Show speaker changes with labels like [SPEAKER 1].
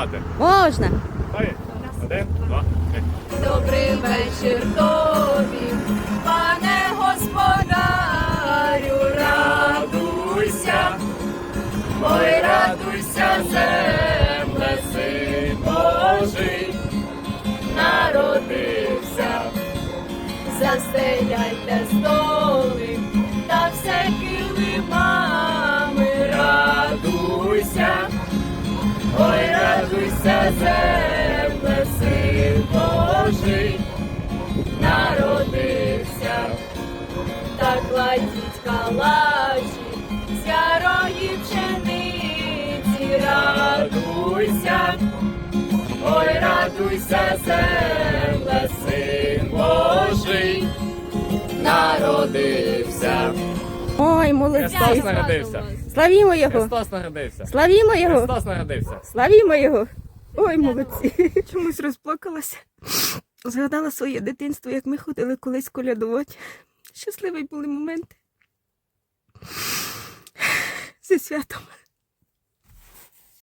[SPEAKER 1] колядувати.
[SPEAKER 2] Можна.
[SPEAKER 1] Давай. Один, два, три.
[SPEAKER 3] Добрий вечір тобі, пане господарю, радуйся, ой, радуйся, земле, син Божий, народився, застеляйте столи та все килимами, радуйся. Ой, радуйся, земле, син Божий, народився, та кладіть калачі з ярої пшениці, радуйся, ой, радуйся, земле, син Божий, народився.
[SPEAKER 2] Ой, молодці.
[SPEAKER 1] Христос народився.
[SPEAKER 2] Славімо його.
[SPEAKER 1] Христос народився.
[SPEAKER 2] Славімо його.
[SPEAKER 1] Христос народився.
[SPEAKER 2] Славімо його. Ой, молодці. Чомусь розплакалася. Згадала своє дитинство, як ми ходили колись колядувати. Щасливі були моменти. Зі святом.